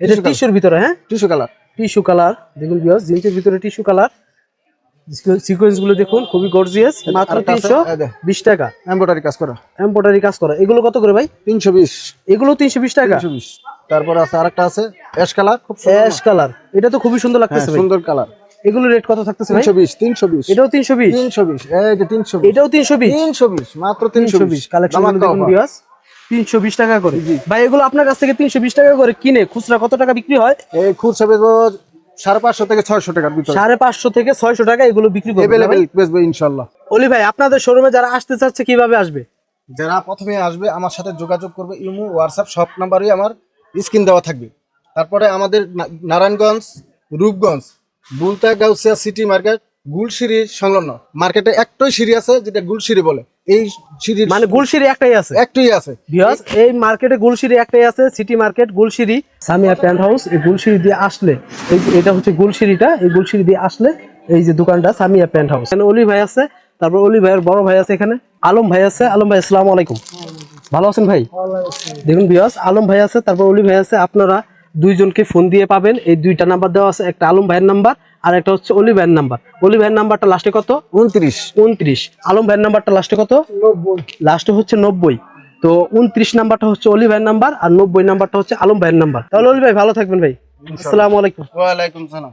এটা টিস্যুর ভিতরে হ্যাঁ? টিস্যু কালার টিস্যু কালার দেখুন বিয়স জিন্সের ভিতরে টিস্যু কালার সিকোয়েন্সগুলো দেখুন খুবই গর্জিয়াস মাত্র তিনশো বিশ টাকা। এমব্রয়ডারি কাজ করা। এম্পোটারি কাজ করা। এগুলো কত করে ভাই? তিনশো বিশ। এগুলো তিনশো বিশ টাকা। তিনশো বিশ। তারপরে আছে আরেকটা আছে অ্যাশ কালার খুব অ্যাশ কালার এটা তো খুবই সুন্দর হ্যাঁ, লাগতেছে সুন্দর কালার এগুলো রেট কত থাকতেছে ভাই? তিনশো বিশ তিনশো বিশ। এটাও তিনশো বিশ। তিনশো বিশ। এই যে তিনশো বিশ। এটাও তিনশো বিশ। তিনশো বিশ মাত্র তিনশো তিনশো বিশ। বিশ কালেকশন দেখুন বিয়াস তিনশো বিশ টাকা করে। ভাই এগুলো আপনার কাছ থেকে তিনশো বিশ টাকা করে কিনে খুচরা কত টাকা বিক্রি হয়? এই খুচরা সাড়ে পাঁচশো থেকে ছয়শো টাকার ভিতরে। সাড়ে পাঁচশো থেকে ছয়শো টাকা এগুলো বিক্রি করবে ইনশাল্লাহ। অলি ভাই আপনাদের শোরুমে যারা আসতে চাচ্ছে কীভাবে আসবে? যারা প্রথমে আসবে আমার সাথে যোগাযোগ করবে ইমো হোয়াটসঅ্যাপ সব নাম্বারই আমার স্ক্রিন দেওয়া থাকবে। তারপরে আমাদের নারায়ণগঞ্জ রূপগঞ্জ বুলতা গাউসিয়া সিটি মার্কেট গুলশিরি সংলগ্ন। মার্কেটে একটাই সিঁড়ি আছে যেটা গুলশিরি বলে। এই সিঁড়ির মানে গুলশিরি একটাই আছে। একটাই আছে। বিয়াস এই মার্কেটে গুলশিরি একটাই আছে city market Gulshiri Samia pant house এই গুলশিরি দিয়ে আসলে এই এটা হচ্ছে গুলশিরিটা এই গুলশিরি দিয়ে আসলে এই যে দোকানটা সামিয়া প্যান্ট হাউস এখানে অলি ভাই আছে তারপর অলি ভাইয়ের বড় ভাই আছে এখানে আলম ভাই আছে। আলম ভাই আসসালামু আলাইকুম। ভালো আছেন ভাই? দেখুন বিয়াস আলম ভাই আছে তারপর অলি ভাই আছে আপনারা দুইজনকে ফোন দিয়ে পাবেন। এই দুইটা নাম্বার দেওয়া আছে একটা আলম ভাইয়ের নাম্বার আর একটা হচ্ছে অলি ভাইয়ের নাম্বার। অলি ভাইয়ের নাম্বারটা লাস্টে কত? উনত্রিশ। উনত্রিশ। আলম ভাইয়ের নাম্বারটা লাস্টে কত? নব্বই। লাস্টে হচ্ছে নব্বই। তো উনত্রিশ নাম্বারটা হচ্ছে অলি ভাইয়ের নাম্বার আর নব্বই নাম্বারটা হচ্ছে আলম ভাইয়ের নাম্বার। তাহলে অলি ভাই ভালো থাকবেন ভাই। আসসালামু আলাইকুম। ওয়ালাইকুম সালাম।